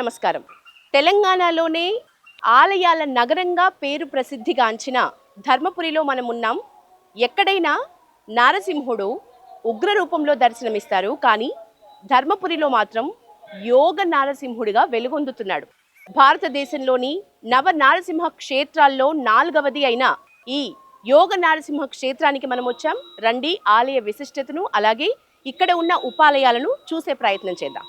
నమస్కారం. తెలంగాణలోనే ఆలయాల నగరంగా పేరు ప్రసిద్ధిగాంచిన ధర్మపురిలో మనం ఉన్నాం ఎక్కడైనా నారసింహుడు ఉగ్ర రూపంలో దర్శనమిస్తారు కానీ ధర్మపురిలో మాత్రం యోగ నారసింహుడిగా వెలుగొందుతున్నాడు. భారతదేశంలోని నవ నారసింహ క్షేత్రాల్లో నాలుగవది అయిన ఈ యోగ నారసింహ క్షేత్రానికి మనం వచ్చాం. రండి ఆలయ విశిష్టతను అలాగే ఇక్కడ ఉన్న ఉపాలయాలను చూసే ప్రయత్నం చేద్దాం.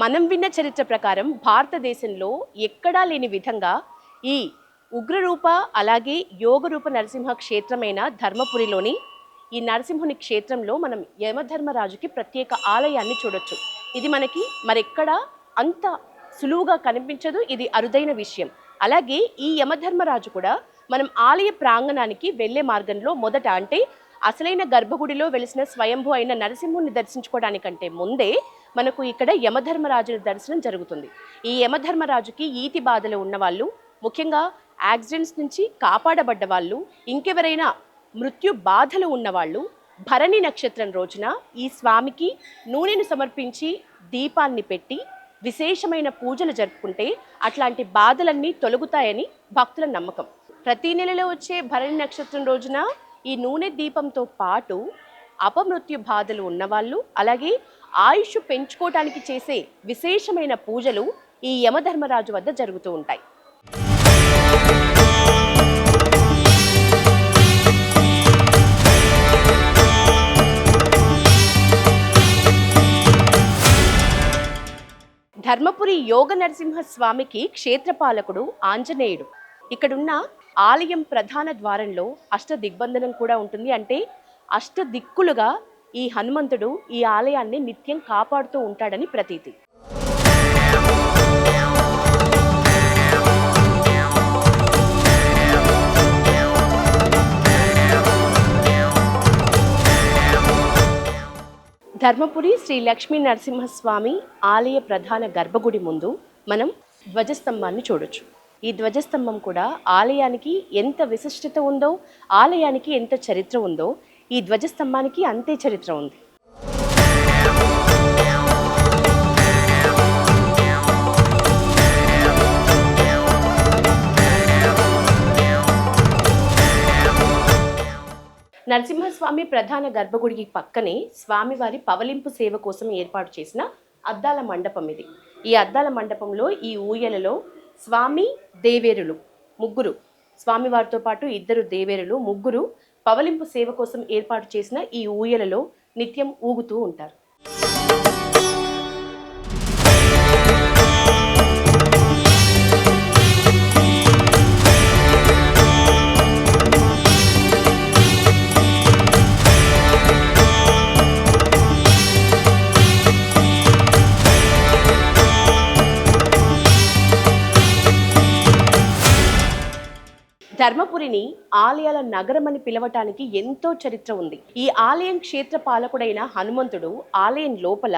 మనం విన్న చరిత్ర ప్రకారం భారతదేశంలో ఎక్కడా లేని విధంగా ఈ ఉగ్రరూప అలాగే యోగరూప నరసింహ క్షేత్రమైన ధర్మపురిలోని ఈ నరసింహుని క్షేత్రంలో మనం యమధర్మరాజుకి ప్రత్యేక ఆలయాన్ని చూడొచ్చు. ఇది మనకి మరెక్కడా అంత సులువుగా కనిపించదు ఇది అరుదైన విషయం. అలాగే ఈ యమధర్మరాజు కూడా మనం ఆలయ ప్రాంగణానికి వెళ్ళే మార్గంలో మొదట అంటే అసలైన గర్భగుడిలో వెలిసిన స్వయంభూ అయిన నరసింహుని దర్శించుకోవడానికంటే ముందే మనకు ఇక్కడ యమధర్మరాజుని దర్శనం జరుగుతుంది. ఈ యమధర్మరాజుకి ఈతి బాధలు ఉన్నవాళ్ళు ముఖ్యంగా యాక్సిడెంట్స్ నుంచి కాపాడబడ్డ వాళ్ళు ఇంకెవరైనా మృత్యు బాధలు ఉన్నవాళ్ళు భరణి నక్షత్రం రోజున ఈ స్వామికి నూనెను సమర్పించి దీపాన్ని పెట్టి విశేషమైన పూజలు జరుపుకుంటే అట్లాంటి బాధలన్నీ తొలగుతాయని భక్తుల నమ్మకం. ప్రతి నెలలో వచ్చే భరణి నక్షత్రం రోజున ఈ నూనె దీపంతో పాటు అపమృత్యు బాధలు ఉన్నవాళ్ళు అలాగే ఆయుష్ పెంచుకోవటానికి చేసే విశేషమైన పూజలు ఈ యమధర్మరాజు వద్ద జరుగుతూ ఉంటాయి. ధర్మపురి యోగ నరసింహ స్వామికి క్షేత్రపాలకుడు ఆంజనేయుడు. ఇక్కడున్న ఆలయం ప్రధాన ద్వారంలో అష్ట దిగ్బంధనం కూడా ఉంటుంది. అంటే అష్ట దిక్కులుగా ఈ హనుమంతుడు ఈ ఆలయాన్ని నిత్యం కాపాడుతూ ఉంటాడని ప్రతీతి. ధర్మపురి శ్రీ లక్ష్మీ నరసింహస్వామి ఆలయ ప్రధాన గర్భగుడి ముందు మనం ధ్వజస్తంభాన్ని చూడొచ్చు. ఈ ధ్వజస్తంభం కూడా ఆలయానికి ఎంత విశిష్టత ఉందో ఆలయానికి ఎంత చరిత్ర ఉందో ఈ ధ్వజస్తంభానికి అంతే చరిత్ర ఉంది. నరసింహస్వామి ప్రధాన గర్భగుడికి పక్కనే స్వామివారి పవలింపు సేవ కోసం ఏర్పాటు చేసిన అద్దాల మండపం ఇది. ఈ అద్దాల మండపంలో ఈ ఊయలలో స్వామి దేవేరులు ముగ్గురు. స్వామివారితో పాటు ఇద్దరు దేవేరులు ముగ్గురు పవలింపు సేవ కోసం ఏర్పాటు చేసిన ఈ ఊయలలో నిత్యం ఊగుతూ ఉంటారు. ధర్మపురిని ఆలయాల నగరం అని పిలవటానికి ఎంతో చరిత్ర ఉంది. ఈ ఆలయం క్షేత్ర పాలకుడైన హనుమంతుడు ఆలయం లోపల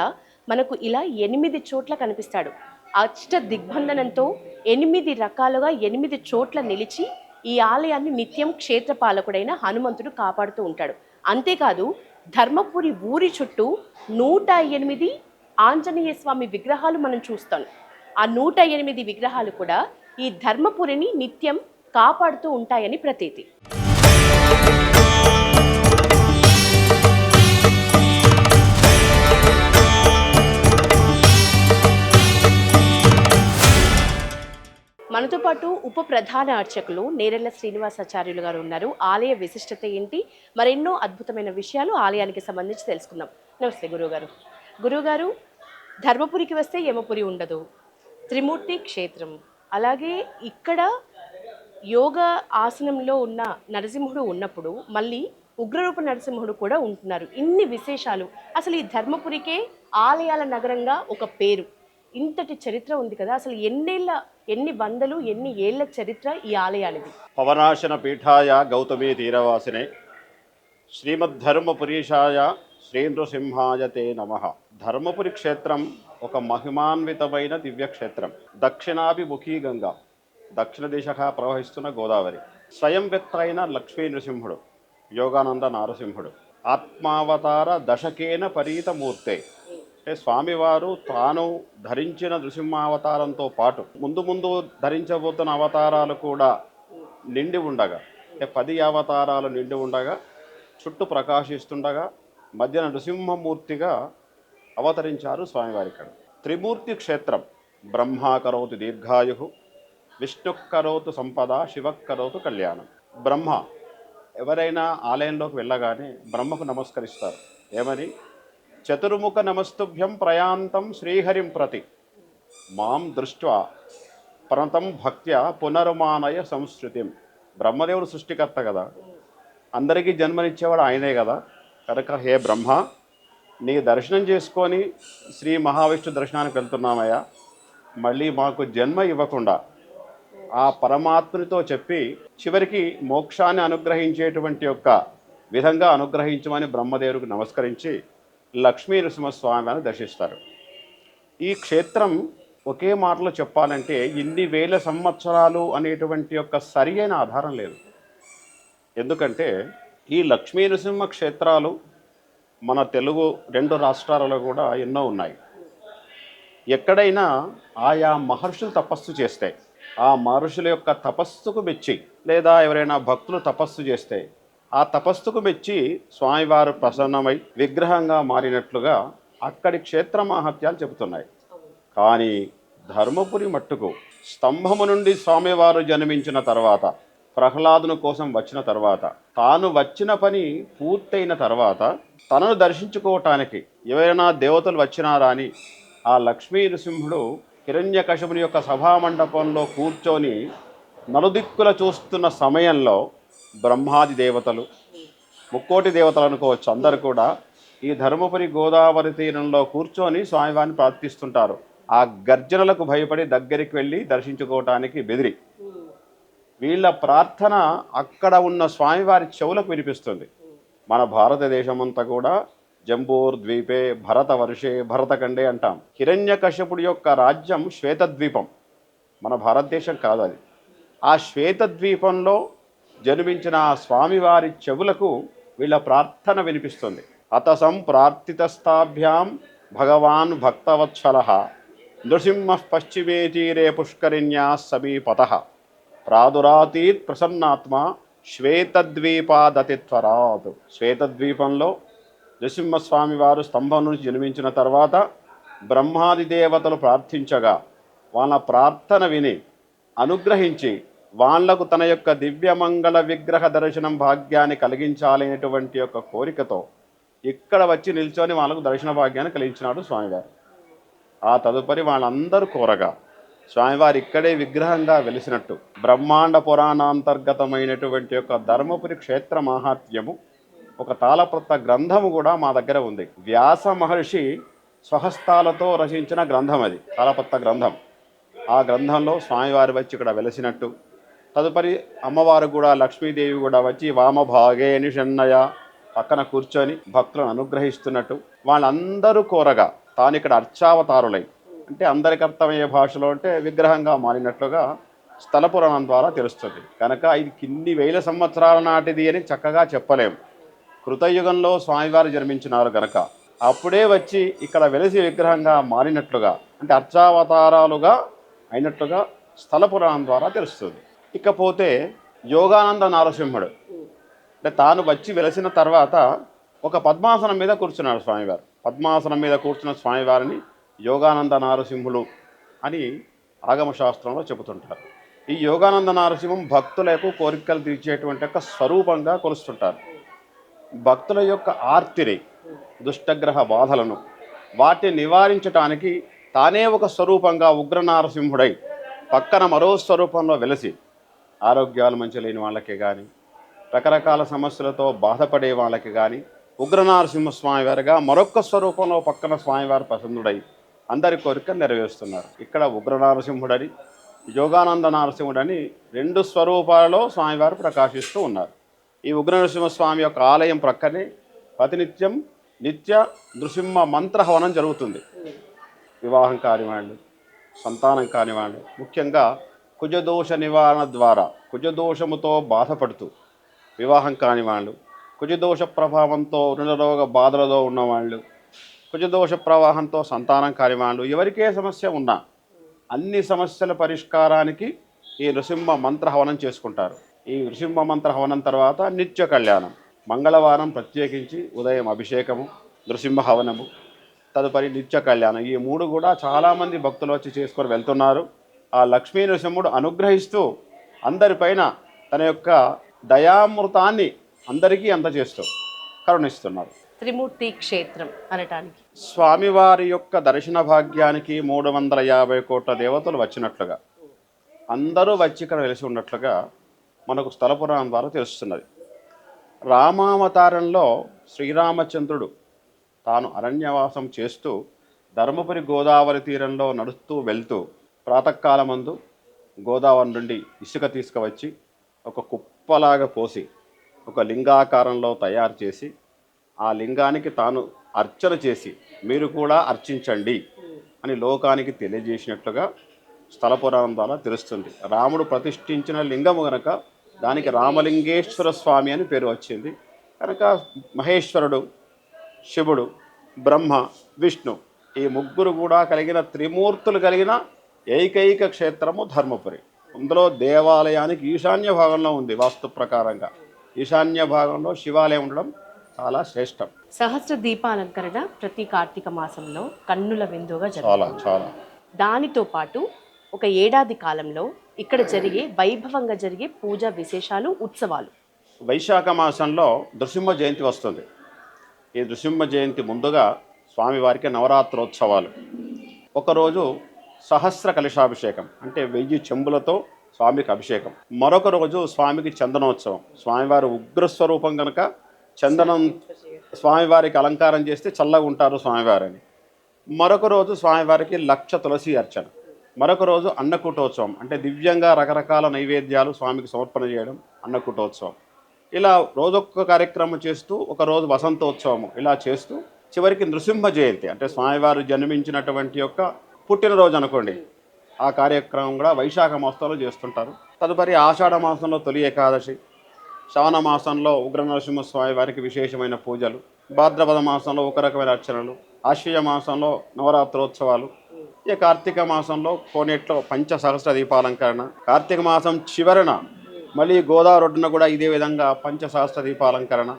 మనకు ఇలా ఎనిమిది చోట్ల కనిపిస్తాడు. అష్ట దిగ్బంధనంతో ఎనిమిది రకాలుగా ఎనిమిది చోట్ల నిలిచి ఈ ఆలయాన్ని నిత్యం క్షేత్ర పాలకుడైన హనుమంతుడు కాపాడుతూ ఉంటాడు. అంతేకాదు ధర్మపురి ఊరి చుట్టూ నూట ఎనిమిది ఆంజనేయ స్వామి విగ్రహాలు మనం చూస్తాం. ఆ నూట ఎనిమిది విగ్రహాలు కూడా ఈ ధర్మపురిని నిత్యం కాపాడుతూ ఉంటాయని ప్రతీతి. మనతో పాటు ఉప ప్రధాన అర్చకులు నేరెళ్ళ శ్రీనివాసాచార్యులు గారు ఉన్నారు. ఆలయ విశిష్టత ఏంటి? మరెన్నో అద్భుతమైన విషయాలు ఆలయానికి సంబంధించి తెలుసుకుందాం. నమస్తే గురువుగారు. గురువుగారు ధర్మపురికి వస్తే యమపురి ఉండదు. త్రిమూర్తి క్షేత్రం. అలాగే ఇక్కడ యోగ ఆసనంలో ఉన్న నరసింహుడు ఉన్నప్పుడు మళ్ళీ ఉగ్రరూప నరసింహుడు కూడా ఉంటున్నారు. ఇన్ని విశేషాలు. అసలు ఈ ధర్మపురికే ఆలయాల నగరంగా ఒక పేరు. ఇంతటి చరిత్ర ఉంది కదా. అసలు ఎన్నేళ్ళ ఎన్ని వందలు ఎన్ని ఏళ్ళ చరిత్ర ఈ ఆలయాలది? పవనాశన పీఠాయ గౌతమీ తీరవాసినే. శ్రీమద్ధర్మపురీషాయ శ్రీనృసింహాయ తే నమ. ధర్మపురి క్షేత్రం ఒక మహిమాన్వితమైన దివ్యక్షేత్రం. దక్షిణాభిముఖీ గంగా. దక్షిణ దిశ ప్రవహిస్తున్న గోదావరి. స్వయం అయిన లక్ష్మీ నృసింహుడు యోగానంద నారసింహుడు ఆత్మావతార దశకేన పరీతమూర్తే అంటే స్వామివారు తాను ధరించిన నృసింహావతారంతో పాటు ముందు ముందు ధరించబోతున్న అవతారాలు కూడా నిండి ఉండగా అంటే పది అవతారాలు నిండి ఉండగా చుట్టూ ప్రకాశిస్తుండగా మధ్యన నృసింహమూర్తిగా అవతరించారు స్వామివారి ఇక్కడ త్రిమూర్తి క్షేత్రం బ్రహ్మాకరోతి దీర్ఘాయు. విష్ణు కరోతు సంపద శివక్కరోతు కళ్యాణం. బ్రహ్మ ఎవరైనా ఆలయంలోకి వెళ్ళగానే బ్రహ్మకు నమస్కరిస్తారు. ఏమని? చతుర్ముఖ నమస్తుభ్యం ప్రయాంతం శ్రీహరిం ప్రతి. మాం దృష్ట్వా ప్రణతం భక్త్య పునరుమానయ సంస్కృతిం. బ్రహ్మదేవుడు సృష్టికర్త కదా. అందరికీ జన్మనిచ్చేవాడు ఆయనే కదా. కనుక హే బ్రహ్మ నీ దర్శనం చేసుకొని శ్రీ మహావిష్ణు దర్శనానికి వెళ్తున్నామయ్యా. మళ్ళీ మాకు జన్మ ఇవ్వకుండా ఆ పరమాత్మనితో చెప్పి చివరికి మోక్షాన్ని అనుగ్రహించేటువంటి యొక్క విధంగా అనుగ్రహించమని బ్రహ్మదేవుడికి నమస్కరించి లక్ష్మీ నృసింహస్వామిని దర్శిస్తారు. ఈ క్షేత్రం ఒకే మాటలో చెప్పాలంటే ఇన్ని వేల సంవత్సరాలు అనేటువంటి యొక్క సరి అయిన ఆధారం లేదు. ఎందుకంటే ఈ లక్ష్మీ నృసింహ క్షేత్రాలు మన తెలుగు రెండు రాష్ట్రాలలో కూడా ఎన్నో ఉన్నాయి. ఎక్కడైనా ఆయా మహర్షులు తపస్సు చేస్తాయి ఆ మహర్షుల యొక్క తపస్సుకు మెచ్చి లేదా ఎవరైనా భక్తులు తపస్సు చేస్తే ఆ తపస్సుకు మెచ్చి స్వామివారు ప్రసన్నమై విగ్రహంగా మారినట్లుగా అక్కడి క్షేత్ర మహత్యాలు చెబుతున్నాయి. కానీ ధర్మపురి మట్టుకు స్తంభము నుండి స్వామివారు జన్మించిన తర్వాత ప్రహ్లాదుని కోసం వచ్చిన తర్వాత తాను వచ్చిన పని పూర్తయిన తర్వాత తనను దర్శించుకోవటానికి ఎవరైనా దేవతలు వచ్చినారా అని ఆ లక్ష్మీ నృసింహుడు హిరణ్యకశపుని యొక్క సభామండపంలో కూర్చొని నలుదిక్కుల చూస్తున్న సమయంలో బ్రహ్మాది దేవతలు ముక్కోటి దేవతలు అనుకోవచ్చు అందరు కూడా ఈ ధర్మపురి గోదావరి తీరంలో కూర్చొని స్వామివారిని ప్రార్థిస్తుంటారు. ఆ గర్జనలకు భయపడి దగ్గరికి వెళ్ళి దర్శించుకోవటానికి బెదిరి. వీళ్ళ ప్రార్థన అక్కడ ఉన్న స్వామివారి చెవులకు వినిపిస్తుంది. మన భారతదేశం అంతా కూడా జంబూర్ ద్వీపే భరత భరతఖండే అంటాం. హిరణ్యకశ్యపుడి యొక్క రాజ్యం శ్వేతద్వీపం. మన భారతదేశం కాదు అది. ఆ శ్వేతద్వీపంలో జన్మించిన స్వామివారి చెవులకు వీళ్ళ ప్రార్థన వినిపిస్తుంది. అత ప్రార్థితస్థాభ్యాం భగవాన్ భక్తవత్సల. నృసింహ పశ్చిమే తీరే పుష్కరిణ్యా సమీపత. ప్రాదురాతీత్ ప్రసన్నాత్మ శ్వేతద్వీపాదతి త్వరాత్ శ్వేతద్వీపంలో నృసింహస్వామి వారు స్తంభం నుంచి జన్మించిన తర్వాత బ్రహ్మాది దేవతలు ప్రార్థించగా వాళ్ళ ప్రార్థన విని అనుగ్రహించి వాళ్ళకు తన యొక్క దివ్యమంగళ విగ్రహ దర్శనం భాగ్యాన్ని కలిగించాలనేటువంటి యొక్క కోరికతో ఇక్కడ వచ్చి నిల్చొని వాళ్ళకు దర్శన భాగ్యాన్ని కలిగించినాడు స్వామివారు. ఆ తదుపరి వాళ్ళందరూ కోరగా స్వామివారు ఇక్కడే విగ్రహంగా వెలిసినట్టు బ్రహ్మాండ పురాణాంతర్గతమైనటువంటి యొక్క ధర్మపురి క్షేత్ర మాహాత్మ్యము ఒక తాళప్రత గ్రంథము కూడా మా దగ్గర ఉంది. వ్యాస మహర్షి స్వహస్తాలతో రచించిన గ్రంథం అది తాళపత్ర గ్రంథం. ఆ గ్రంథంలో స్వామివారి వచ్చి ఇక్కడ వెలసినట్టు. తదుపరి అమ్మవారు కూడా లక్ష్మీదేవి కూడా వచ్చి వామభాగే నిషన్నయ పక్కన కూర్చొని భక్తులను అనుగ్రహిస్తున్నట్టు. వాళ్ళందరూ కోరగా తాను ఇక్కడ అర్చావతారులై. అంటే అందరికి అర్థమయ్యే భాషలో అంటే విగ్రహంగా మారినట్లుగా స్థల పురాణం ద్వారా తెలుస్తుంది. కనుక ఇది కిన్ని వేల సంవత్సరాల నాటిది అని చక్కగా చెప్పలేము కృతయుగంలో స్వామివారు జన్మించినారు గనక అప్పుడే వచ్చి ఇక్కడ వెలసి విగ్రహంగా మారినట్లుగా అంటే అర్చావతారాలుగా అయినట్లుగా స్థల పురాణం ద్వారా తెలుస్తుంది. ఇకపోతే యోగానంద నారసింహుడు అంటే తాను వచ్చి వెలసిన తర్వాత ఒక పద్మాసనం మీద కూర్చున్నాడు స్వామివారు. పద్మాసనం మీద కూర్చున్న స్వామివారిని యోగానంద నారసింహులు అని ఆగమ శాస్త్రంలో చెబుతుంటారు. ఈ యోగానంద నారసింహం భక్తులకు కోరికలు తీర్చేటువంటి ఒక స్వరూపంగా కొలుస్తుంటారు. భక్తుల యొక్క ఆర్తిని దుష్టగ్రహ బాధలను వాటిని నివారించటానికి తానే ఒక స్వరూపంగా ఉగ్రనారసింహుడై పక్కన మరో స్వరూపంలో వెలసి ఆరోగ్యాలు మంచి లేని వాళ్ళకి కానీ రకరకాల సమస్యలతో బాధపడే వాళ్ళకి కానీ ఉగ్రనారసింహ స్వామివారిగా మరొక స్వరూపంలో పక్కన స్వామివారి ప్రసన్నుడై అందరి కోరికలు నెరవేరుస్తున్నారు. ఇక్కడ ఉగ్రనారసింహుడని యోగానంద నారసింహుడని రెండు స్వరూపాలలో స్వామివారు ప్రకాశిస్తూ ఉన్నారు. ఈ ఉగ్రనరసింహ స్వామి యొక్క ఆలయం ప్రక్కనే ప్రతినిత్యం నిత్య నృసింహ మంత్రహవనం జరుగుతుంది. వివాహం కానివ్వండి సంతానం కానివ్వండి ముఖ్యంగా కుజదోష నివారణ ద్వారా కుజదోషముతో బాధపడుతూ వివాహం కాని వాళ్ళు కుజదోష ప్రభావంతో రుణరోగ బాధలతో ఉన్నవాళ్ళు కుజదోష ప్రవాహంతో సంతానం కానివాళ్ళు ఎవరికే సమస్య ఉన్నా అన్ని సమస్యల పరిష్కారానికి ఈ నృసింహ మంత్రహవనం చేసుకుంటారు. ఈ నృసింహ మంత్ర హవనం తర్వాత నిత్య కళ్యాణం. మంగళవారం ప్రత్యేకించి ఉదయం అభిషేకము నృసింహ హవనము తదుపరి నిత్య కళ్యాణం. ఈ మూడు కూడా చాలామంది భక్తులు వచ్చి చేసుకొని వెళ్తున్నారు. ఆ లక్ష్మీ నృసింహుడు అనుగ్రహిస్తూ అందరిపైన తన యొక్క దయామృతాన్ని అందరికీ అందజేస్తూ కరుణిస్తున్నారు. త్రిమూర్తి క్షేత్రం అనటానికి. స్వామివారి యొక్క దర్శన భాగ్యానికి మూడు వందల యాభై కోట్ల దేవతలు వచ్చినట్లుగా అందరూ వచ్చి ఇక్కడ వెలిసి ఉన్నట్లుగా మనకు స్థల పురాణం ద్వారా తెలుస్తున్నది. రామావతారంలో శ్రీరామచంద్రుడు తాను అరణ్యవాసం చేస్తూ ధర్మపురి గోదావరి తీరంలో నడుస్తూ వెళ్తూ ప్రాతకాలమందు గోదావరి నుండి ఇసుక తీసుకువచ్చి ఒక కుప్పలాగా పోసి ఒక లింగాకారంలో తయారు చేసి ఆ లింగానికి తాను అర్చన చేసి మీరు కూడా అర్చించండి అని లోకానికి తెలియజేసినట్లుగా స్థల పురాణం ద్వారా తెలుస్తుంది. రాముడు ప్రతిష్ఠించిన లింగము గనక దానికి రామలింగేశ్వర స్వామి అని పేరు వచ్చింది. కనుక మహేశ్వరుడు శివుడు బ్రహ్మ విష్ణు ఈ ముగ్గురు కూడా కలిగిన త్రిమూర్తులు కలిగిన ఏకైక క్షేత్రము ధర్మపురి. అందులో దేవాలయానికి ఈశాన్య భాగంలో ఉంది వాస్తు ప్రకారంగా. ఈశాన్య భాగంలో శివాలయం ఉండడం చాలా శ్రేష్టం. సహస్ర దీపాలంకరణ ప్రతి కార్తీక మాసంలో కన్నుల విందుగా చాలా చాలా. దానితో పాటు ఒక ఏడాది కాలంలో ఇక్కడ జరిగే వైభవంగా జరిగే పూజ విశేషాలు ఉత్సవాలు. వైశాఖ మాసంలో నృసింహ జయంతి వస్తుంది. ఈ నృసింహ జయంతి ముందుగా స్వామివారికి నవరాత్రోత్సవాలు. ఒకరోజు సహస్ర కలశాభిషేకం అంటే వెయ్యి చెంబులతో స్వామికి అభిషేకం. మరొక రోజు స్వామికి చందనోత్సవం. స్వామివారి ఉగ్రస్వరూపం కనుక చందనం స్వామివారికి అలంకారం చేస్తే చల్లగా ఉంటారు స్వామివారిని. మరొక రోజు స్వామివారికి లక్ష తులసి అర్చన. మరొక రోజు అన్నకూటోత్సవం అంటే దివ్యంగా రకరకాల నైవేద్యాలు స్వామికి సమర్పణ చేయడం అన్నకూటోత్సవం. ఇలా రోజొక్క కార్యక్రమం చేస్తూ ఒకరోజు వసంతోత్సవము ఇలా చేస్తూ చివరికి నృసింహ జయంతి అంటే స్వామివారు జన్మించినటువంటి యొక్క పుట్టినరోజు అనుకోండి. ఆ కార్యక్రమం కూడా వైశాఖ మాసంలో చేస్తుంటారు. తదుపరి ఆషాఢ మాసంలో తొలి ఏకాదశి శ్రవణ మాసంలో ఉగ్ర నరసింహస్వామి వారికి విశేషమైన పూజలు భాద్రపద మాసంలో ఒక రకమైన అర్చనలు ఆశ్వయ మాసంలో నవరాత్రోత్సవాలు ఈ కార్తీక మాసంలో కోనేట్లో పంచ సహస్ర దీపాలంకరణ. కార్తీక మాసం చివరన మళ్ళీ గోదావరి ఒడ్డున కూడా ఇదే విధంగా పంచ సహస్ర దీపాలంకరణ.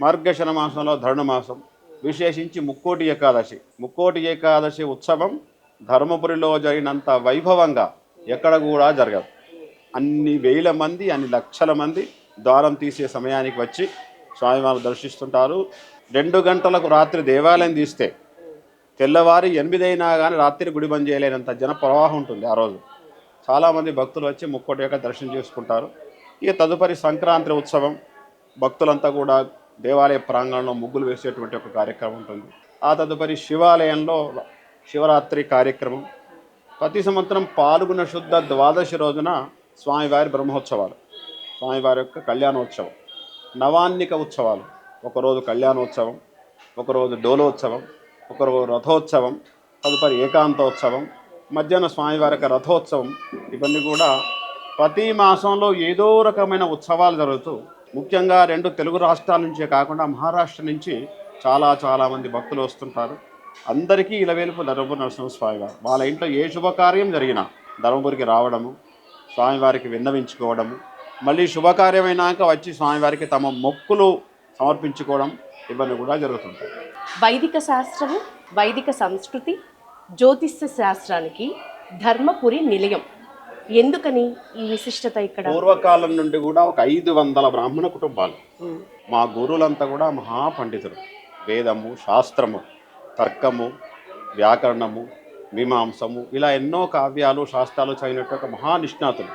మార్గశన మాసంలో ధరుణ మాసం విశేషించి ముక్కోటి ఏకాదశి. ముక్కోటి ఏకాదశి ఉత్సవం ధర్మపురిలో జరిగినంత వైభవంగా ఎక్కడ కూడా జరగదు. అన్ని వేల మంది అన్ని లక్షల మంది ద్వారం తీసే సమయానికి వచ్చి స్వామివారు దర్శిస్తుంటారు. రెండు గంటలకు రాత్రి దేవాలయం తీస్తే తెల్లవారి ఎనిమిదైనా కానీ రాత్రి గుడి బంద్ చేయలేనంత జన ప్రవాహం ఉంటుంది ఆ రోజు. చాలామంది భక్తులు వచ్చి ముక్కోటి యొక్క దర్శనం చేసుకుంటారు. ఇక తదుపరి సంక్రాంతి ఉత్సవం భక్తులంతా కూడా దేవాలయ ప్రాంగణంలో ముగ్గులు వేసేటువంటి ఒక కార్యక్రమం ఉంటుంది. ఆ తదుపరి శివాలయంలో శివరాత్రి కార్యక్రమం. ప్రతి సంవత్సరం పాల్గొన శుద్ధ ద్వాదశి రోజున స్వామివారి బ్రహ్మోత్సవాలు. స్వామివారి యొక్క కళ్యాణోత్సవం. నవాన్నిక ఉత్సవాలు. ఒకరోజు కళ్యాణోత్సవం ఒకరోజు డోలోత్సవం ఒకరు రథోత్సవం తదుపరి ఏకాంతోత్సవం మధ్యాహ్న స్వామివారి యొక్క రథోత్సవం ఇవన్నీ కూడా ప్రతి మాసంలో ఏదో రకమైన ఉత్సవాలు జరుగుతూ ముఖ్యంగా రెండు తెలుగు రాష్ట్రాల నుంచే కాకుండా మహారాష్ట్ర నుంచి చాలా చాలామంది భక్తులు వస్తుంటారు. అందరికీ ఇలవేలుపు ధర్మపురి నరసింహస్వామి వారు వాళ్ళ ఇంట్లో ఏ శుభకార్యం జరిగినా ధర్మపురికి రావడము స్వామివారికి విన్నవించుకోవడము మళ్ళీ శుభకార్యమైనాక వచ్చి స్వామివారికి తమ మొక్కులు సమర్పించుకోవడం ఇవన్నీ కూడా జరుగుతుంటాయి. వైదిక శాస్త్రము వైదిక సంస్కృతి జ్యోతిష్య శాస్త్రానికి ధర్మపురి నిలయం. ఎందుకని ఈ విశిష్టత ఇక్కడ? పూర్వకాలం నుండి కూడా ఒక ఐదు వందల బ్రాహ్మణ కుటుంబాలు. మా గురువులంతా కూడా మహాపండితులు. వేదము శాస్త్రము తర్కము వ్యాకరణము మీమాంసము ఇలా ఎన్నో కావ్యాలు శాస్త్రాలు చదివినట్టు ఒక మహానిష్ణాతులు.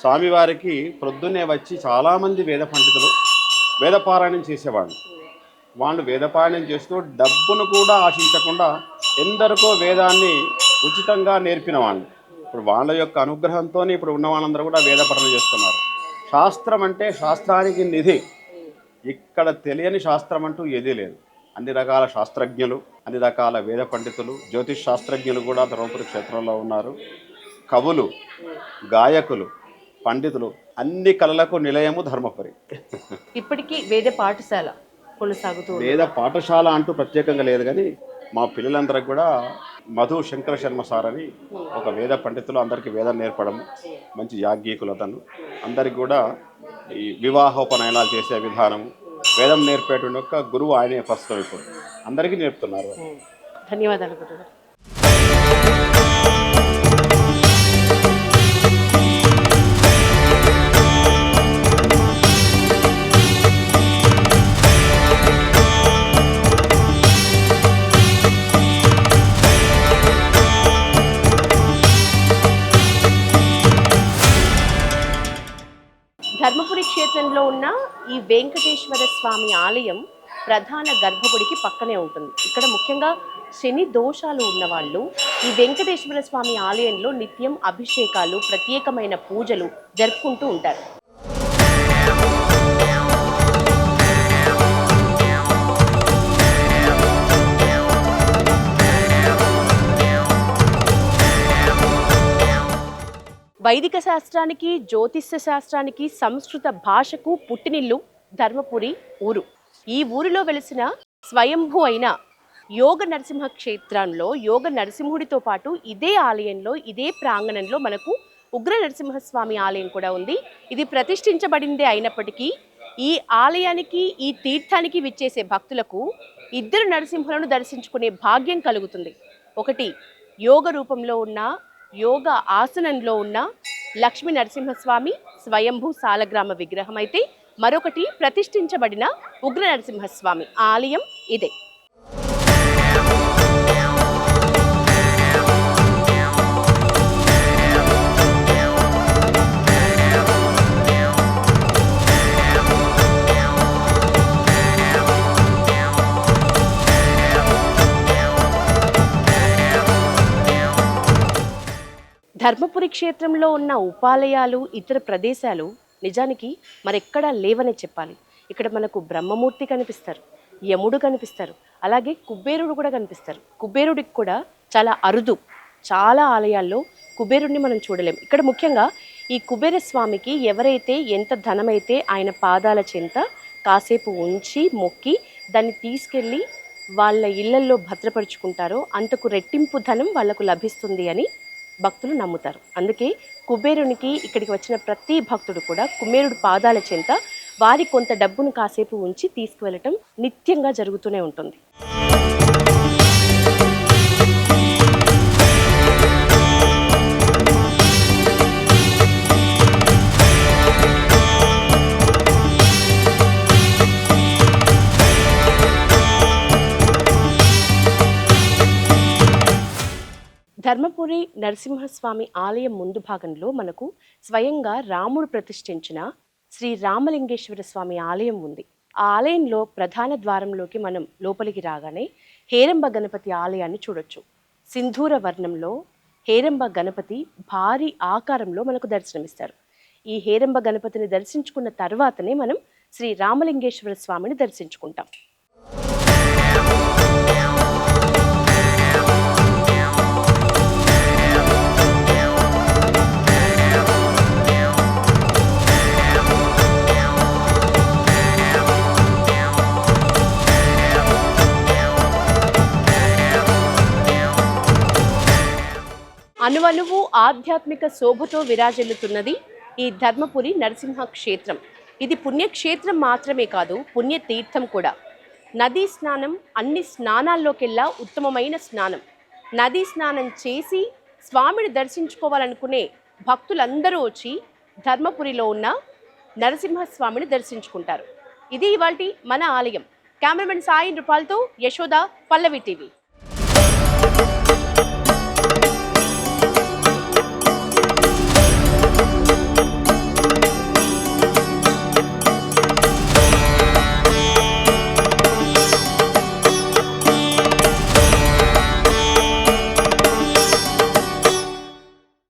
స్వామివారికి ప్రొద్దున్నే వచ్చి చాలామంది వేద పండితులు వేదపారాయణం చేసేవాళ్ళు. వాళ్ళు వేదపాయనం చేస్తూ డబ్బును కూడా ఆశించకుండా ఎందరికో వేదాన్ని ఉచితంగా నేర్పిన వాళ్ళు. ఇప్పుడు వాళ్ళ యొక్క అనుగ్రహంతో ఇప్పుడు ఉన్న వాళ్ళందరూ కూడా వేద పఠనం చేస్తున్నారు. శాస్త్రం అంటే శాస్త్రానికి నిధి. ఇక్కడ తెలియని శాస్త్రం అంటూ ఏదీ లేదు. అన్ని రకాల శాస్త్రజ్ఞులు అన్ని రకాల వేద పండితులు జ్యోతిష్ శాస్త్రజ్ఞులు కూడా ధర్మపురి క్షేత్రంలో ఉన్నారు. కవులు గాయకులు పండితులు అన్ని కళలకు నిలయము ధర్మపురి. ఇప్పటికీ వేద పాఠశాల. కొనసాగుతూ. వేద పాఠశాల అంటూ ప్రత్యేకంగా లేదు కానీ మా పిల్లలందరికి కూడా మధు శంకర శర్మ సార్ అని ఒక వేద పండితులు అందరికీ వేదం నేర్పడం మంచి యాజ్ఞికులు అతను. అందరికి కూడా ఈ వివాహోపనయనాలు చేసే విధానం వేదం నేర్పేటువంటి ఒక గురువు ఆయనే ప్రస్తుతం ఇప్పుడు. అందరికీ నేర్పుతున్నారు. ధన్యవాదాలు గురుగారు ఉన్న ఈ వెంకటేశ్వర స్వామి ఆలయం ప్రధాన గర్భగుడికి పక్కనే ఉంటుంది. ఇక్కడ ముఖ్యంగా శని దోషాలు ఉన్నవాళ్ళు ఈ వెంకటేశ్వర స్వామి ఆలయంలో నిత్యం అభిషేకాలు ప్రత్యేకమైన పూజలు జరుపుకుంటూ ఉంటారు. వైదిక శాస్త్రానికి జ్యోతిష్య శాస్త్రానికి సంస్కృత భాషకు పుట్టినిల్లు ధర్మపురి ఊరు. ఈ ఊరిలో వెలిసిన స్వయంభూ అయిన యోగ నరసింహ క్షేత్రంలో యోగ నరసింహుడితో పాటు ఇదే ఆలయంలో ఇదే ప్రాంగణంలో మనకు ఉగ్ర నరసింహస్వామి ఆలయం కూడా ఉంది. ఇది ప్రతిష్ఠించబడిందే అయినప్పటికీ ఈ ఆలయానికి ఈ తీర్థానికి విచ్చేసే భక్తులకు ఇద్దరు నరసింహులను దర్శించుకునే భాగ్యం కలుగుతుంది. ఒకటి యోగ రూపంలో ఉన్న యోగ ఆసనంలో ఉన్న లక్ష్మీ నరసింహస్వామి స్వయంభూ సాలగ్రామ విగ్రహం అయితే మరొకటి ప్రతిష్ఠించబడిన ఉగ్ర నరసింహస్వామి ఆలయం ఇదే. ధర్మపురి క్షేత్రంలో ఉన్న ఉపాలయాలు ఇతర ప్రదేశాలు నిజానికి మరెక్కడా లేవనే చెప్పాలి. ఇక్కడ మనకు బ్రహ్మమూర్తి కనిపిస్తారు యముడు కనిపిస్తారు అలాగే కుబేరుడు కూడా కనిపిస్తారు. కుబేరుడికి కూడా చాలా అరుదు చాలా ఆలయాల్లో కుబేరుడిని మనం చూడలేం. ఇక్కడ ముఖ్యంగా ఈ కుబేర స్వామికి ఎవరైతే ఎంత ధనమైతే ఆయన పాదాల చెంత కాసేపు ఉంచి మొక్కి దాన్ని తీసుకెళ్ళి వాళ్ళ ఇళ్ళల్లో భద్రపరుచుకుంటారో అంతకు రెట్టింపు ధనం వాళ్ళకు లభిస్తుంది అని భక్తులు నమ్ముతారు. అందుకే కుబేరునికి ఇక్కడికి వచ్చిన ప్రతి భక్తుడు కూడా కుబేరుడు పాదాల చెంత వారి కొంత డబ్బును కాసేపు ఉంచి తీసుకువెళ్ళటం నిత్యంగా జరుగుతూనే ఉంటుంది. ధర్మపురి నరసింహస్వామి ఆలయం ముందు భాగంలో మనకు స్వయంగా రాముడు ప్రతిష్ఠించిన శ్రీ రామలింగేశ్వర స్వామి ఆలయం ఉంది. ఆ ఆలయంలో ప్రధాన ద్వారంలోకి మనం లోపలికి రాగానే హేరంబ గణపతి ఆలయాన్ని చూడొచ్చు. సింధూర వర్ణంలో హేరంబ గణపతి భారీ ఆకారంలో మనకు దర్శనమిస్తారు. ఈ హేరంబ గణపతిని దర్శించుకున్న తర్వాతనే మనం శ్రీ రామలింగేశ్వర స్వామిని దర్శించుకుంటాం. అనువనువు ఆధ్యాత్మిక శోభతో విరాజిల్లుతున్నది ఈ ధర్మపురి నరసింహ క్షేత్రం ఇది పుణ్యక్షేత్రం మాత్రమే కాదు పుణ్యతీర్థం కూడా. నదీ స్నానం అన్ని స్నానాల్లోకెల్లా ఉత్తమమైన స్నానం. నదీ స్నానం చేసి స్వామిని దర్శించుకోవాలనుకునే భక్తులందరూ వచ్చి ధర్మపురిలో ఉన్న నరసింహస్వామిని దర్శించుకుంటారు. ఇది ఇవాళ మన ఆలయం. కెమెరామెన్ సాయి నృపాల్తో యశోద పల్లవి టీవీ.